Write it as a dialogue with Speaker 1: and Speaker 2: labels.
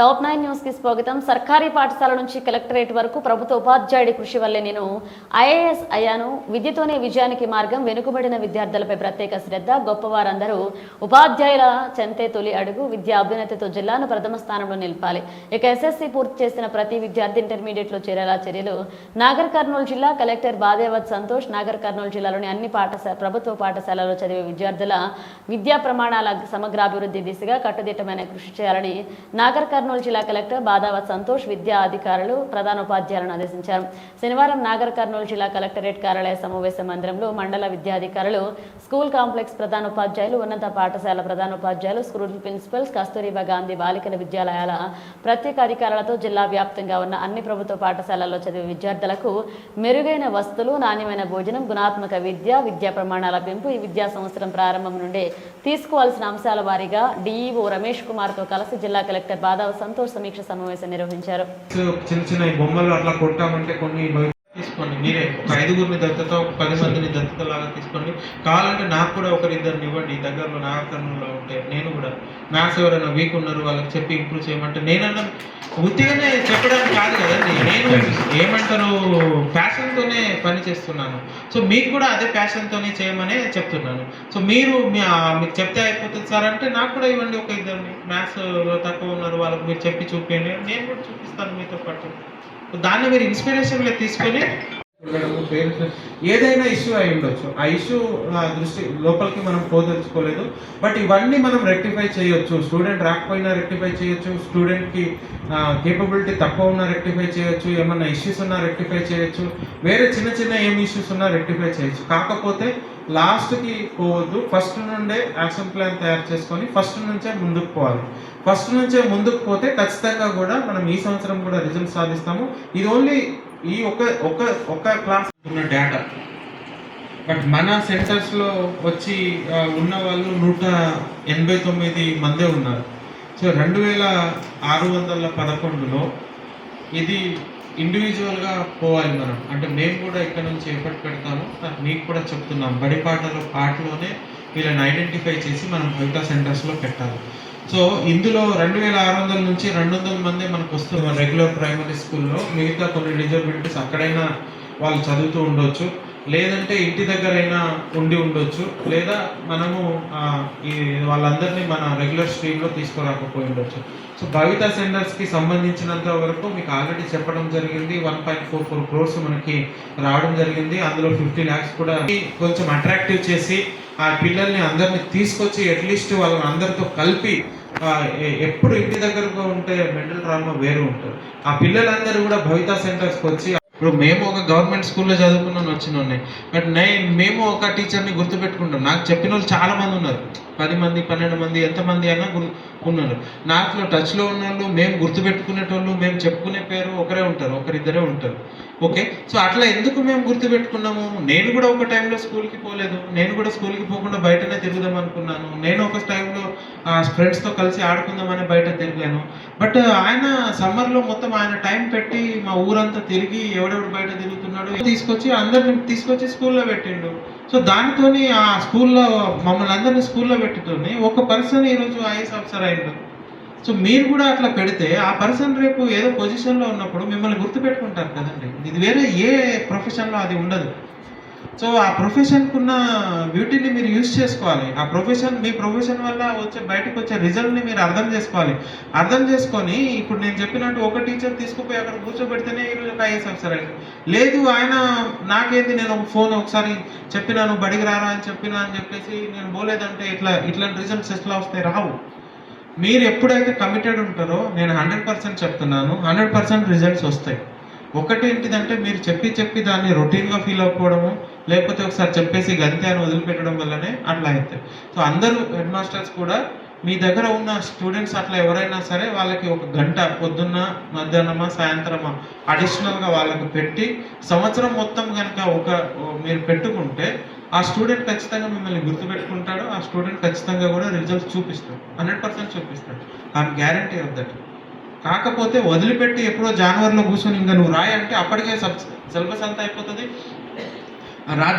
Speaker 1: Top nine న్యూస్కి స్వాగతం. సర్కారీ పాఠశాల నుంచి కలెక్టరేట్ వరకు ప్రభుత్వ ఉపాధ్యాయుడి కృషి వల్లే నేను ఐఏఎస్ అయ్యాను. విద్యతోనే విజయానికి మార్గం వెనుకబడిన విద్యార్థులపై ప్రత్యేక శ్రద్ధ గొప్పవారందరూ ఉపాధ్యాయుల చెంతే తొలి అడుగు విద్యా అభ్యున్నతితో జిల్లాను ప్రథమ స్థానంలో నిలపాలి. ఇక ఎస్ఎస్సి పూర్తి చేసిన ప్రతి విద్యార్థి ఇంటర్మీడియట్లో చేరేలా చర్యలు నాగర్ కర్నూలు జిల్లా కలెక్టర్ బాదేవత్ సంతోష్ నాగర్ కర్నూలు జిల్లాలోని అన్ని పాఠశాల ప్రభుత్వ పాఠశాలలో చదివే విద్యార్థుల విద్యా ప్రమాణాల సమగ్రాభివృద్ధి దిశగా కట్టుదిట్టమైన కృషి చేయాలని నాగర్ కర్నూలు జిల్లా కలెక్టర్ బాదావత్ సంతోష్ విద్యా అధికారులు ప్రధానోపాధ్యాయులను ఆదేశించారు. శనివారం నాగర్ కర్నూలు జిల్లా కలెక్టరేట్ కార్యాలయ సమావేశ మందిరంలో మండల విద్యాధికారులు స్కూల్ కాంప్లెక్స్ ప్రధానోపాధ్యాయులు ఉన్నత పాఠశాల ప్రధానోపాధ్యాయులు స్కూల్ ప్రిన్సిపల్స్ కస్తూరిబా గాంధీ బాలికల విద్యాలయాల ప్రత్యేక అధికారులతో జిల్లా వ్యాప్తంగా ఉన్న అన్ని ప్రభుత్వ పాఠశాలల్లో చదివే విద్యార్థులకు మెరుగైన వస్తువులు నాణ్యమైన భోజనం గుణాత్మక విద్య విద్యా ప్రమాణాల పెంపు ఈ విద్యా సంవత్సరం ప్రారంభం నుండే తీసుకోవాల్సిన అంశాల వారీగా డిఇఓ రమేష్ కుమార్తో కలిసి జిల్లా కలెక్టర్ బాదావ సంతోష్ సమీక్ష సమావేశం నిర్వహించారు.
Speaker 2: చిన్న చిన్న బొమ్మలు అట్లా కొట్టామంటే కొన్ని తీసుకోండి. మీరే ఒక ఐదుగురిని దత్తత ఒక పది మందిని దత్తత లాగా తీసుకోండి. కావాలంటే నాకు కూడా ఒకరిద్దరిని ఇవ్వండి. దగ్గరలో దగ్గరలో నాగకర్ణంలో ఉంటే నేను కూడా. మ్యాథ్స్ ఎవరైనా వీక్ ఉన్నారు వాళ్ళకి చెప్పి ఇంప్రూవ్ చేయమంటే నేనన్నా ఉత్తిగానే చెప్పడానికి కాదు కదండి. నేను ఏమంటారు ప్యాషన్తోనే పని చేస్తున్నాను. సో మీకు కూడా అదే ప్యాషన్తోనే చేయమనే చెప్తున్నాను. సో మీరు మీకు చెప్తే అయిపోతుంది సార్ అంటే నాకు కూడా ఇవ్వండి ఒక ఇద్దరిని. మ్యాథ్స్లో తక్కువ ఉన్నారు వాళ్ళకి మీరు చెప్పి చూపించండి నేను కూడా చూపిస్తాను మీతో పాటు. దాన్ని మీరు ఇన్స్పిరేషన్గా తీసుకొని ఏదైనా ఇష్యూ అయి ఉండొచ్చు. ఆ ఇష్యూ దృష్టి లోపలికి మనం పోదలుచుకోలేదు. బట్ ఇవన్నీ మనం రెక్టిఫై చేయొచ్చు. స్టూడెంట్ రాకపోయినా రెక్టిఫై చేయొచ్చు. స్టూడెంట్కి కేపబిలిటీ తక్కువ ఉన్నా రెక్టిఫై చేయొచ్చు. ఏమన్నా ఇష్యూస్ ఉన్నా రెక్టిఫై చేయొచ్చు. వేరే చిన్న చిన్న ఏం ఇష్యూస్ ఉన్నా రెక్టిఫై చేయొచ్చు. కాకపోతే లాస్ట్కి పోవద్దు. ఫస్ట్ నుండే యాక్షన్ ప్లాన్ తయారు చేసుకొని ఫస్ట్ నుంచే ముందుకు పోవాలి. ఫస్ట్ నుంచే ముందుకు పోతే ఖచ్చితంగా కూడా మనం ఈ సంవత్సరం కూడా రిజల్ట్ సాధిస్తాము. ఇది ఓన్లీ ఈ ఒక ఒక ఒక క్లాస్ ఉన్న డేటా బట్ మన సెంటర్స్లో వచ్చి ఉన్న వాళ్ళు నూట ఎనభై తొమ్మిది మందే ఉన్నారు. సో రెండు వేల ఆరు వందల పదకొండులో ఇది ఇండివిజువల్గా పోవాలి మనం. అంటే మేము కూడా ఇక్కడ నుంచి ఎఫర్ట్ పెడతాము. మీకు కూడా చెప్తున్నాం. బడి పాటలో పాటలోనే వీళ్ళని ఐడెంటిఫై చేసి మనం మిగతా సెంటర్స్లో పెట్టాలి. సో ఇందులో రెండు వేల ఆరు వందల నుంచి రెండు వందల మంది మనకు వస్తుంది రెగ్యులర్ ప్రైమరీ స్కూల్లో. మిగతా కొన్ని డిజబిలిటీస్ అక్కడైనా వాళ్ళు చదువుతూ ఉండొచ్చు. లేదంటే ఇంటి దగ్గరైనా ఉండి ఉండొచ్చు. లేదా మనము ఈ వాళ్ళందరినీ మన రెగ్యులర్ స్ట్రీమ్లో తీసుకురాకపోయి ఉండొచ్చు. సో భవిత సెంటర్స్కి సంబంధించినంత వరకు మీకు ఆల్రెడీ చెప్పడం జరిగింది. One point four four crores మనకి రావడం జరిగింది. అందులో ఫిఫ్టీ ల్యాక్స్ కూడా కొంచెం అట్రాక్టివ్ చేసి ఆ పిల్లల్ని అందరిని తీసుకొచ్చి అట్లీస్ట్ వాళ్ళని అందరితో కలిపి ఎప్పుడు ఇంటి దగ్గరగా ఉంటే మెంటల్ ట్రామా వేరు ఉంటుంది. ఆ పిల్లలందరూ కూడా భవిత సెంటర్స్కి వచ్చి ఇప్పుడు మేము ఒక గవర్నమెంట్ స్కూల్లో చదువుకున్నాను వచ్చిన ఉన్నాయి బట్ నేను మేము ఒక టీచర్ని గుర్తుపెట్టుకుంటాం. నాకు చెప్పిన వాళ్ళు చాలా మంది ఉన్నారు. పది మంది పన్నెండు మంది ఎంతమంది అయినా గుర్ ఉన్నారు. నాకు టచ్లో ఉన్న వాళ్ళు మేము గుర్తుపెట్టుకునేటోళ్ళు మేము చెప్పుకునే పేరు ఒకరే ఉంటారు ఒకరిద్దరే ఉంటారు. ఓకే? సో అట్లా ఎందుకు మేము గుర్తుపెట్టుకున్నాము? నేను కూడా ఒక టైంలో స్కూల్కి పోలేదు. నేను కూడా స్కూల్కి పోకుండా బయటనే తిరుగుదాం అనుకున్నాను. నేను ఒక టైంలో ఫ్రెండ్స్తో కలిసి ఆడుకుందామని బయట తిరిగాను. బట్ ఆయన సమ్మర్లో మొత్తం ఆయన టైం పెట్టి మా ఊరంతా తిరిగి ఎవడెవడు బయట తిరుగుతున్నాడు తీసుకొచ్చి అందరిని తీసుకొచ్చి స్కూల్లో పెట్టిండు. సో దానితోని ఆ స్కూల్లో మమ్మల్ని అందరినీ స్కూల్లో పెట్టుతోని ఒక పర్సన్ ఈరోజు ఐఏఎస్ ఆఫీసర్ అయిండు. సో మీరు కూడా అట్లా పెడితే ఆ పర్సన్ రేపు ఏదో పొజిషన్లో ఉన్నప్పుడు మిమ్మల్ని గుర్తుపెట్టుకుంటారు కదండి. ఇది వేరే ఏ ప్రొఫెషన్లో అది ఉండదు. సో ఆ ప్రొఫెషన్కి ఉన్న బ్యూటీని మీరు యూజ్ చేసుకోవాలి. ఆ ప్రొఫెషన్ మీ ప్రొఫెషన్ వల్ల వచ్చే బయటకు వచ్చే రిజల్ట్ని మీరు అర్థం చేసుకోవాలి. అర్థం చేసుకొని ఇప్పుడు నేను చెప్పినట్టు ఒక టీచర్ తీసుకుపోయి అక్కడ కూర్చోబెడితేనే ఈరోజు ఒక ఐఏఎస్ ఆఫీసర్ అయింది లేదు ఆయన నాకేంది నేను ఒక ఫోన్ ఒకసారి చెప్పినాను బడికి రారా అని చెప్పినా అని చెప్పేసి నేను పోలేదంటే ఇట్లా ఇట్లాంటి రిజల్ట్స్ ఎట్లా వస్తాయి? రావు. మీరు ఎప్పుడైతే కమిటెడ్ ఉంటారో నేను హండ్రెడ్ పర్సెంట్ చెప్తున్నాను హండ్రెడ్ పర్సెంట్ రిజల్ట్స్ వస్తాయి. ఒకటి ఏంటిదంటే మీరు చెప్పి చెప్పి దాన్ని రొటీన్గా ఫీల్ అవ్వకపోవడము లేకపోతే ఒకసారి చెప్పేసి గంతే అని వదిలిపెట్టడం వల్లనే అట్లా అవుతాయి సో అందరూ హెడ్ మాస్టర్స్ కూడా మీ దగ్గర ఉన్న స్టూడెంట్స్ అట్లా ఎవరైనా సరే వాళ్ళకి ఒక గంట పొద్దున్న మధ్యాహ్నమా సాయంత్రమా అడిషనల్గా వాళ్ళకి పెట్టి సంవత్సరం మొత్తం కనుక ఒక మీరు పెట్టుకుంటే ఆ స్టూడెంట్ ఖచ్చితంగా మిమ్మల్ని గుర్తుపెట్టుకుంటాడు ఆ స్టూడెంట్ ఖచ్చితంగా కూడా రిజల్ట్స్ చూపిస్తాడు హండ్రెడ్ పర్సెంట్ చూపిస్తాడు. I'm guarantee of that. కాకపోతే వదిలిపెట్టి ఎప్పుడో జనవరిలో కూర్చొని ఇంకా నువ్వు రాయి అంటే అప్పటికే సబ్ సిలబస్ అంతా అయిపోతుంది. రా